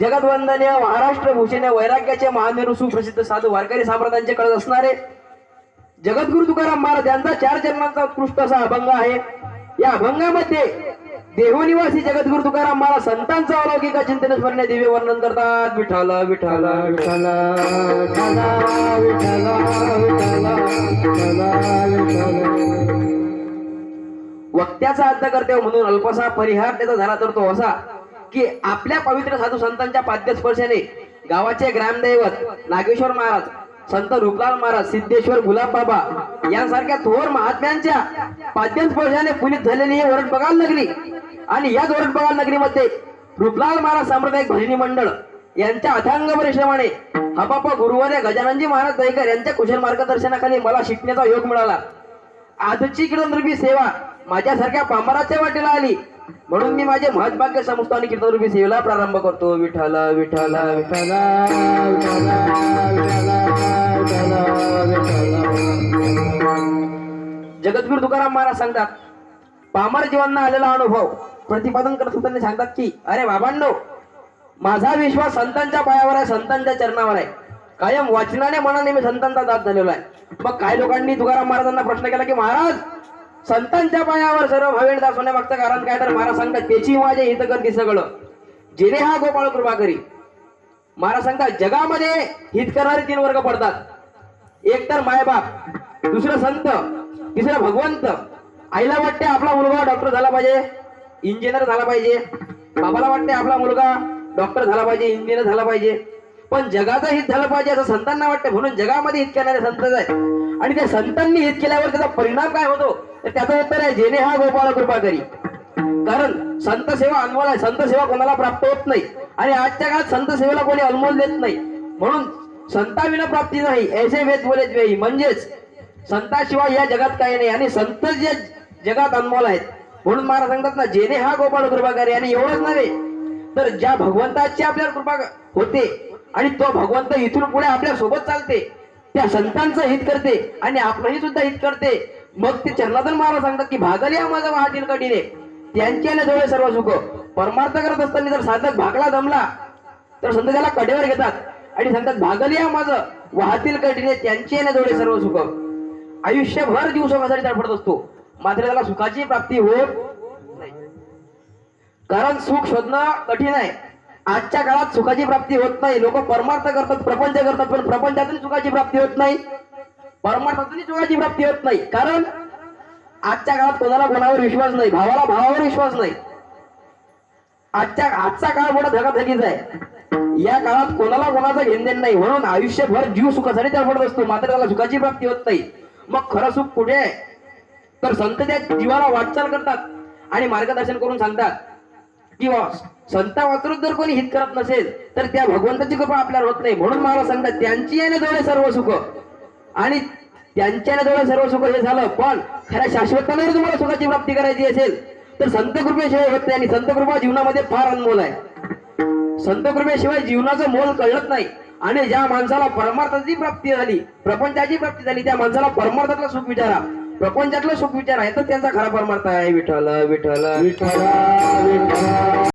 जगतवंदनीय महाराष्ट्र भूषण वैराग्याचे महामेरू सुप्रसिद्ध साधू वारकरी सम्राटांचे कळत असणारे जगद्गुरु तुकाराम महाराज यांचा चार जन्मांचा उत्कृष्ट असा अभंग आहे. या अभंगामध्ये देहनिवासी जगद्गुरु तुकाराम महाराज संतांचा अलौकिक चिंतन स्मरणे दिव्य वर्णन करतात. विठाल विठाल विठाल वक्त्याचा अर्थ करते म्हणून अल्पसा परिहार त्याचा झाला तर तो असा. की आपल्या पवित्र साधू संतांच्या पाद्यस्पर्शाने गावाचे ग्रामदैवत नागेश्वर महाराज संत रुपलाल महाराज सिद्धेश्वर गुलाब बाबा यांसारख्या थोर महात्म्यांच्या पाद्यस्पर्शाने पुलित झालेली ही वरण बघाल नगरी आणि याच वरण बघाल नगरीमध्ये रुपलाल महाराज सांप्रदायिक भजनी मंडळ यांच्या अथांग परिश्रमाने हपापा गुरुवारे गजाननजी महाराज दहीकर यांच्या कुशल मार्गदर्शनाखाली मला शिकण्याचा योग मिळाला. आजची कीर्तनरूपी सेवा माझ्यासारख्या पामराच्या वाटेला आली. म्हणून मी माझे महत्भाग्य समजतो आणि कीर्तनरूपी सेवेला प्रारंभ करतो. विठाला विठाला विठाला जगद्गुरु तुकाराम महाराज सांगतात पामर जीवांना आलेला अनुभव. प्रतिपादन करत असताना सांगतात की अरे बाबांनो माझा विश्वास संतांच्या पायावर आहे संतांच्या चरणावर आहे. कायम वाचनाने मनाने मी संतांचा दात झालेला आहे. मग काही लोकांनी तुकाराम महाराजांना प्रश्न केला की महाराज संतांच्या पायावर सर्व भावेण दास होण्यामागचं कारण काय तर महाराज सांगतात त्याची माझे हित करते सगळं. जिने हा गोपाळ कृपा करी. महाराज सांगतात जगामध्ये हित करणारे तीन वर्ग पडतात. एक तर मायबाप दुसरं संत तिसरं भगवंत. आईला वाटते आपला मुलगा डॉक्टर झाला पाहिजे इंजिनियर झाला पाहिजे. बाबाला वाटते आपला मुलगा डॉक्टर झाला पाहिजे इंजिनियर झाला पाहिजे. पण जगाचं हित झालं पाहिजे असं संतांना वाटतं म्हणून जगामध्ये हित करणारे संतच आहे आणि त्या संतांनी हित केल्यावर त्याचा परिणाम काय होतो? तर त्याचं उत्तर आहे जेने हा गोपाळ कृपा करी कारण संत सेवा अनमोल आहे. संत सेवा कोणाला प्राप्त होत नाही. आणि आजच्या काळात संत सेवेला कोणी अनमोल देत नाही. म्हणून संताविना प्राप्ती नाही ऐसे वेद बोले वेळी म्हणजेच संताशिवाय या जगात काही नाही. आणि संत जे जगात अनमोल आहेत. म्हणून महाराज सांगतात ना जेने हा गोपाळ कृपा करे आणि एवढंच नव्हे तर ज्या भगवंताची आपल्याला कृपा होते आणि तो भगवंत इथून पुढे आपल्यासोबत चालते त्या संतांचं हित करते आणि आपलंही सुद्धा हित करते. मग ते चरणातून महाराज सांगतात की भागले हा माझा वाहतील कठीने त्यांच्या डोळे सर्व सुख. परमार्थ करत असताना जर साधक भागला दमला तर संत त्याला कडेवर घेतात. आणि सांगतात भागले माझं वाहतील कठीने त्यांचे डोळे सर्व सुख. आयुष्यभर जीव सुखासाठी तडफडत असतो. मात्र त्याला सुखाची प्राप्ती होत नाही. कारण सुख शोधणं कठीण आहे. आजच्या काळात सुखाची प्राप्ती होत नाही. लोक परमार्थ करतात प्रपंच करतात पण प्रपंचातून सुखाची प्राप्ती होत नाही. परमार्थातून जोडाची प्राप्ती होत नाही. कारण आजच्या काळात कोणाला कोणावर विश्वास नाही भावाला भावावर विश्वास नाही. आजच्या आजचा काळ मोठा धकाधकीचा आहे. या काळात कोणाला कोणाचा घेणदेण नाही. म्हणून आयुष्यभर जीव सुखासाठी तडफडत असतो मात्र त्याला सुखाची प्राप्ती होत नाही. मग खरं सुख कुठे आहे? तर संत त्या जीवाला वाटचाल करतात आणि मार्गदर्शन करून सांगतात की संता संत वाचरूच जर कोणी हित करत नसेल तर त्या भगवंताची कृपा आपल्याला होत नाही. म्हणून मला सांगतात त्यांची याने डोळे सर्व सुख. आणि त्यांच्या जवळ सर्व सुख हे झालं पण खऱ्या शाश्वताने जर तुम्हाला सुखाची प्राप्ती करायची असेल तर संत कृपेशिवाय होत नाही आणि संत कृपा जीवनामध्ये फार अनमोल आहे. संत कृपेशिवाय जीवनाचं मोल कळत नाही. आणि ज्या माणसाला परमार्थाची प्राप्ती झाली प्रपंचाची प्राप्ती झाली त्या माणसाला परमार्थातलं सुख विचारा. प्रपंचातलं सुख विचारा तर त्यांचा खरा परमार्थ आहे. विठ्ठल विठ्ठल विठ्ठल विठ्ठला.